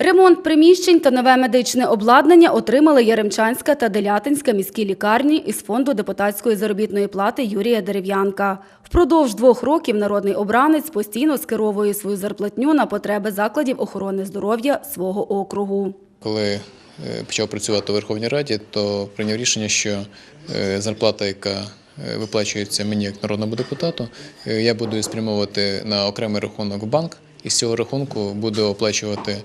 Ремонт приміщень та нове медичне обладнання отримали Яремчанська та Делятинська міські лікарні із фонду депутатської заробітної плати Юрія Дерев'янка. Впродовж двох років народний обранець постійно скеровує свою зарплатню на потреби закладів охорони здоров'я свого округу. Коли е, почав працювати у Верховній Раді, то прийняв рішення, що е, зарплата, яка е, виплачується мені як народному депутату, я буду спрямовувати на окремий рахунок в банк. І з цього рахунку буду оплачувати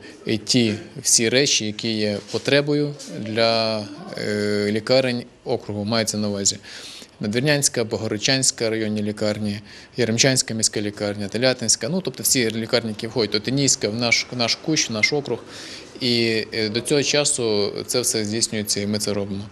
ті всі речі, які є потребою для е, лікарень округу, мається на увазі. Надвірнянська, Богородчанська районні лікарні, Яремчанська міська лікарня, Телятинська, ну тобто всі лікарні, які входять, Тотинійська, в наш, наш кущ, наш округ. І е, до цього часу це все здійснюється і ми це робимо.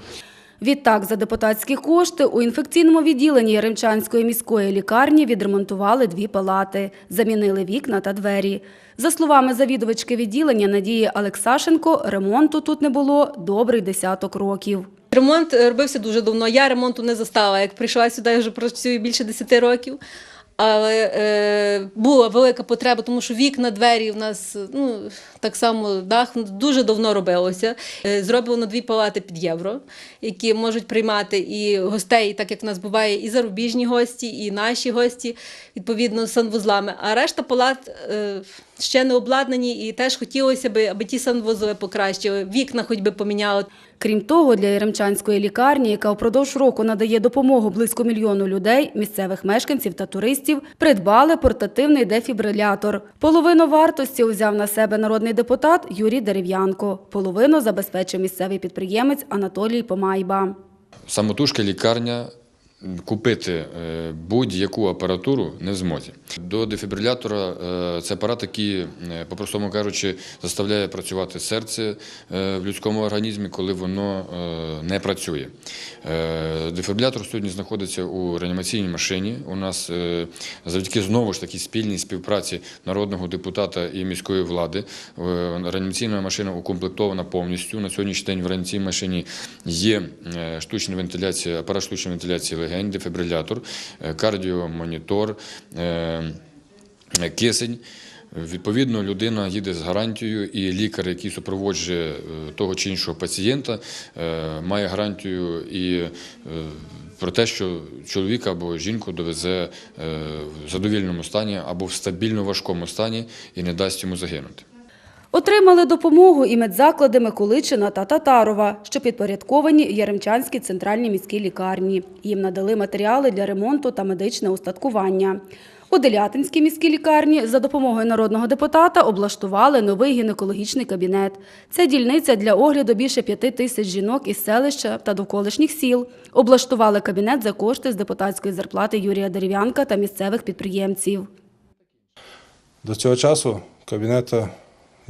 Відтак, за депутатські кошти у інфекційному відділенні Яремчанської міської лікарні відремонтували дві палати, замінили вікна та двері. За словами завідувачки відділення Надії Алексашенко, ремонту тут не було добрий десяток років. Ремонт е, робився дуже давно. Я ремонту не застала. Як прийшла сюди, вже працюю більше 10 років. Але е, була велика потреба, тому що вікна, двері в нас ну, так само дах дуже давно робилося. Е, зроблено дві палати під євро, які можуть приймати і гостей, так як в нас буває, і зарубіжні гості, і наші гості, відповідно, з санвузлами. А решта палат е, ще не обладнані, і теж хотілося б, аби ті санвузли покращили, вікна хоч би поміняли. Крім того, для Яремчанської лікарні, яка впродовж року надає допомогу близько мільйону людей, місцевих мешканців та туристів, придбали портативний дефібрилятор. Половину вартості узяв на себе народний депутат Юрій Дерев'янко. Половину забезпечив місцевий підприємець Анатолій Помайба. Самотужки лікарня купити е, будь-яку апаратуру не в змозі. До дефібрилятора е, це апарат, який, е, по-простому кажучи, заставляє працювати серце в людському організмі, коли воно не працює. Дефібрилятор сьогодні знаходиться у реанімаційній машині. У нас завдяки знову ж таки спільній співпраці народного депутата і міської влади реанімаційна машина укомплектована повністю. На сьогоднішній день в реанімаційній машині є штучна вентиляція, апарат штучної вентиляції легень, дефібрилятор, е, кардіомонітор, е, кисень. Відповідно, людина їде з гарантією, і лікар, який супроводжує е, того чи іншого пацієнта, е, має гарантію і е, про те, що чоловіка або жінку довезе е, в задовільному стані або в стабільно важкому стані і не дасть йому загинути. Отримали допомогу і медзаклади Миколичина та Татарова, що підпорядковані Яремчанській центральній міській лікарні. Їм надали матеріали для ремонту та медичне устаткування. У Делятинській міській лікарні за допомогою народного депутата облаштували новий гінекологічний кабінет. Це дільниця для огляду більше п'яти тисяч жінок із селища та довколишніх сіл. Облаштували кабінет за кошти з депутатської зарплати Юрія Дерев'янка та місцевих підприємців. До цього часу кабінет,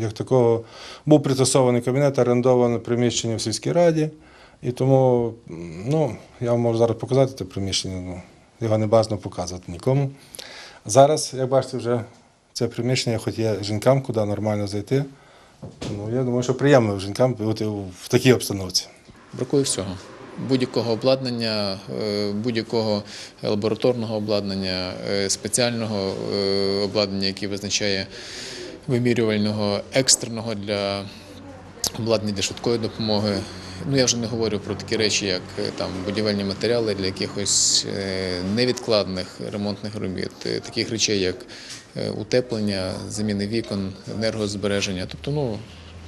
як такого, був пристосований кабінет, орендоване приміщення в сільській раді. І тому ну, я вам можу зараз показати це приміщення, ну, його не бажано показувати нікому. Зараз, як бачите, вже це приміщення, хоч є жінкам, куди нормально зайти. Ну, я думаю, що приємно жінкам бути в такій обстановці. Бракує всього. Будь-якого обладнання, е, будь-якого лабораторного обладнання, е, спеціального е, обладнання, яке визначає вимірювального, екстреного для обладнання для швидкої допомоги. Ну я вже не говорю про такі речі, як е, там будівельні матеріали для якихось е, невідкладних ремонтних робіт, е, таких речей, як утеплення, заміни вікон, енергозбереження. Тобто, ну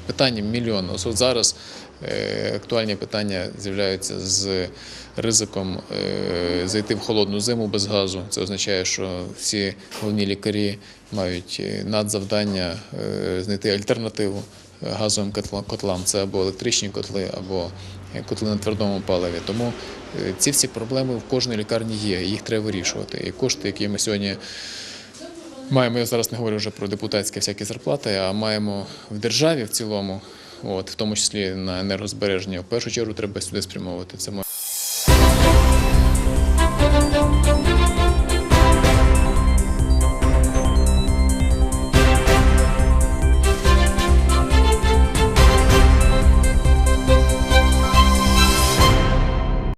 питання мільйон. От зараз е, актуальні питання з'являються з ризиком е, зайти в холодну зиму без газу. Це означає, що всі головні лікарі мають е, надзавдання знайти альтернативу газовим котла- котлам. Це або електричні котли, або котли на твердому паливі. Тому ці всі проблеми в кожній лікарні є, їх треба вирішувати. І кошти, які ми сьогодні маємо, я зараз не говорю вже про депутатські всякі зарплати, а маємо в державі в цілому, от, в тому числі на енергозбереження, в першу чергу треба сюди спрямовувати. Це.